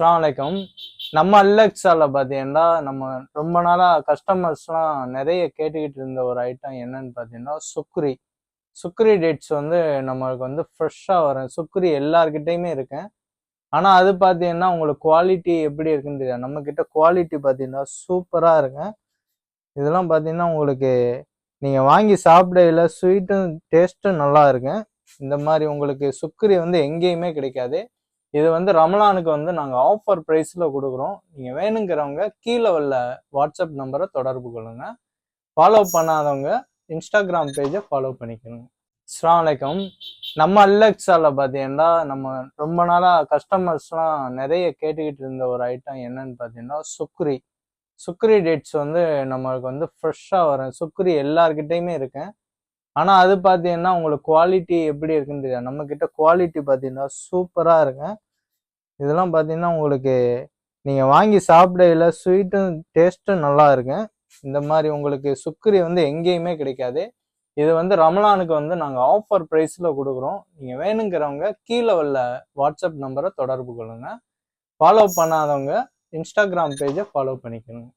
அஸ்ஸலாமு அலைக்கும். நம்ம அல்லக்ஸால பார்த்தீங்கன்னா நம்ம ரொம்ப நாளாக கஸ்டமர்ஸ்லாம் நிறைய கேட்டுக்கிட்டு இருந்த ஒரு ஐட்டம் என்னன்னு பார்த்தீங்கன்னா சுக்ரி. சுக்ரி டேட்ஸ் வந்து நம்மளுக்கு வந்து ஃப்ரெஷ்ஷாக வரும். சுக்ரி எல்லார்கிட்டயுமே இருக்கேன் ஆனால் அது பார்த்தீங்கன்னா உங்களுக்கு குவாலிட்டி எப்படி இருக்குன்னு தெரியாது. நம்மக்கிட்ட குவாலிட்டி பார்த்தீங்கன்னா சூப்பராக இருக்கும். இதெல்லாம் பார்த்தீங்கன்னா உங்களுக்கு நீங்கள் வாங்கி சாப்பிடையில ஸ்வீட்டும் டேஸ்ட்டும் நல்லா இருக்கும். இந்த மாதிரி உங்களுக்கு சுக்ரி வந்து எங்கேயுமே கிடைக்காது. இது வந்து ரமலானுக்கு வந்து நாங்கள் ஆஃபர் ப்ரைஸில் கொடுக்குறோம். நீங்கள் வேணுங்கிறவங்க கீழே உள்ள வாட்ஸ்அப் நம்பரை தொடர்பு கொள்ளுங்க. ஃபாலோ பண்ணாதவங்க இன்ஸ்டாகிராம் பேஜை ஃபாலோ பண்ணிக்கணும். அஸ்ஸலாமு அலைக்கும். நம்ம அல்லக்ஸால பார்த்தீங்கன்னா நம்ம ரொம்ப நாளாக கஸ்டமர்ஸ்லாம் நிறைய கேட்டுக்கிட்டு இருந்த ஒரு ஐட்டம் என்னன்னு பார்த்தீங்கன்னா சுக்ரி சுக்ரி டேட்ஸ் வந்து நம்மளுக்கு வந்து ஃப்ரெஷ்ஷாக வரும். சுக்ரி எல்லார்கிட்டயுமே இருக்கேன் ஆனால் அது பார்த்தீங்கன்னா உங்களுக்கு குவாலிட்டி எப்படி இருக்குன்னு தெரியாது. நம்மக்கிட்ட குவாலிட்டி பார்த்தீங்கன்னா சூப்பராக இருக்கு. இதெல்லாம் பார்த்தீங்கன்னா உங்களுக்கு நீங்கள் வாங்கி சாப்பிடையில ஸ்வீட்டும் டேஸ்ட்டும் நல்லா இருக்கு. இந்த மாதிரி உங்களுக்கு சுக்கரி வந்து எங்கேயுமே கிடைக்காது. இது வந்து ரமலானுக்கு வந்து நாங்கள் ஆஃபர் ப்ரைஸில் கொடுக்குறோம். நீங்கள் வேணுங்கிறவங்க கீழே உள்ள வாட்ஸ்அப் நம்பரை தொடர்பு கொள்ளுங்க. ஃபாலோ பண்ணாதவங்க இன்ஸ்டாகிராம் பேஜை ஃபாலோ பண்ணிக்கணும்.